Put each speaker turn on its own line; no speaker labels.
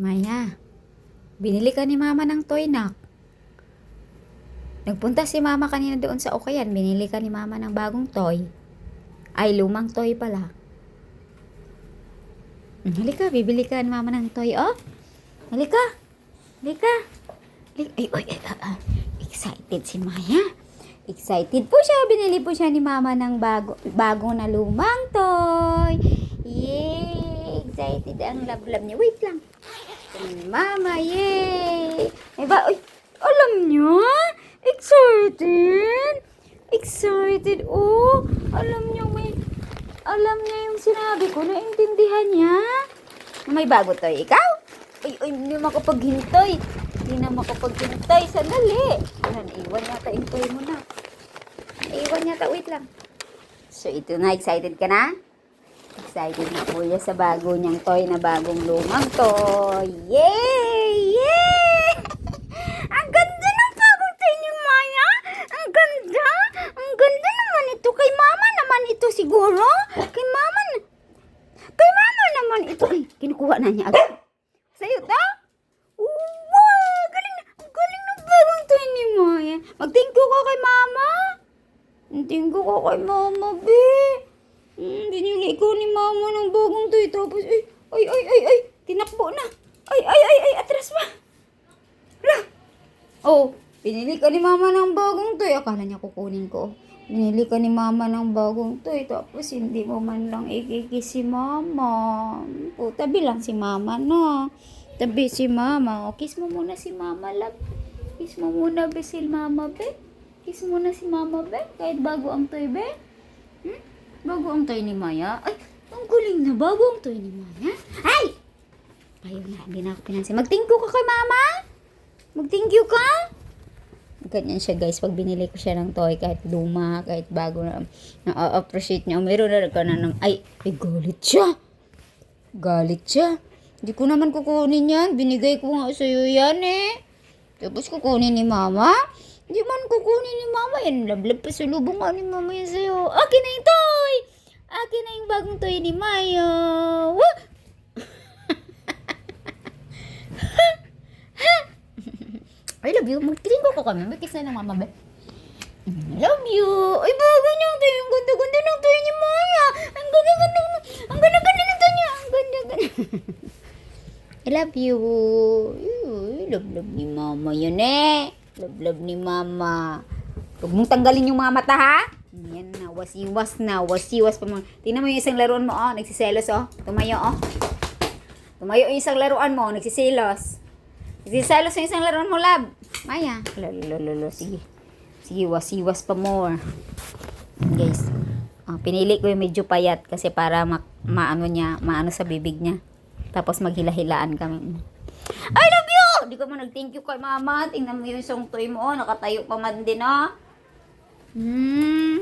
Maya, binili ka ni mama ng toy nak. Nagpunta si mama kanina doon sa Okayan. Binili ka ni mama ng bagong toy. Ay, lumang toy pala. Halika, bibili ka ni mama ng toy, oh. Halika. Halika. Halika. Ay, ay, ay, ah, ah. Excited si Maya. Excited po siya. Binili po siya ni mama ng bago, bago na lumang toy. Yay! Excited ang love-love niya. Wait lang. Ni Mama, yay! May ba? Uy, alam niyo? Excited! Excited, oh! Alam niyo, may... Alam niya yung sinabi ko, naintindihan niya. May bago to, ikaw? Ay, ay, hindi makapaghintay. Hindi na makapaghintay. Sandali. Wala, naiwan yata toy mo na. Naiwan yata, wait lang. So, ito na, excited ka na? Excited na po siya sa bago niyang toy na bagong lumang toy. Yay! Yay! Ang ganda ng bagong toy ni Maya! Ang ganda! Ang ganda naman ito. Kay mama naman ito siguro. Kay mama. Kay mama naman ito. Ay, kinukuha na niya agad. Sa'yo to? Wow! Galing na, galing ng bagong toy ni Maya. Mag-thank you ka kay mama. Thank you ka kay mama, be. Hmm, binili ko ni mama ng bagong toy. Tapos, ay, ay, ay, ay, ay, tinakbo na. Ay, ay, ay, ay, atras pa. Hala. Oh, binili ka ni mama ng bagong toy. Akala niya kukunin ko. Binili ka ni mama ng bagong toy. Tapos, hindi mo man lang ikikis si mama. O, tabi lang si mama, no. Tabi si mama. O, kiss mo muna si mama, love. Kiss mo muna, be, mama, be. Kiss mo na si mama, be. Kahit bago ang toy, be. Hmm? Bago ang toy ni Maya? Ay, ang galing na. Bago ang toy ni Maya? Ay! Ayaw na, hindi na ako pinansin. Mag-thank you ka kay mama? Mag-thank you ka? Ganyan siya guys, pag binili ko siya ng toy, kahit luma, kahit bago na, na-appreciate niya. Meron na ka na ng, ay, ay, galit siya. Galit siya. Hindi ko naman kukunin yan. Binigay ko nga sa'yo yan eh. Tapos kukunin ni mama. Hindi man kukunin ni mama yan. Lablab pa sa lubong ni mama yan sa'yo. Akin na yung toy! Akin na yung bagong toy ni Maya. Wah! I love you. Magkiling ko kami. May kiss na ng mama, be. I love you. Ay, bagay niya. Ito yung ganda-ganda ng toy ni Maya. Ang ganda-ganda. Ang ganda-ganda ng toy niya. Ang ganda-ganda. I love you. Ay, love love ni mama yun eh. Love love ni mama. Huwag mong tanggalin yung mga mata ha. Yan na, wasiwas na, wasiwas pa mga. Tingnan mo yung isang laruan mo, oh. Nagsiselos, oh. Tumayo, oh. Tumayo yung isang laruan mo, nagsiselos. Nagsiselos yung isang laruan mo, lab. Maya. Lalo, sige. Sige, wasiwas pa more. Guys, oh, pinili ko yung medyo payat kasi para ma maano niya, maano sa bibig niya. Tapos maghila-hilaan kami. I love you! Di ka mo nag-thank you kay mama. Tingnan mo yung isang toy mo. oh. Nakatayo pa man din, oh. Hmm.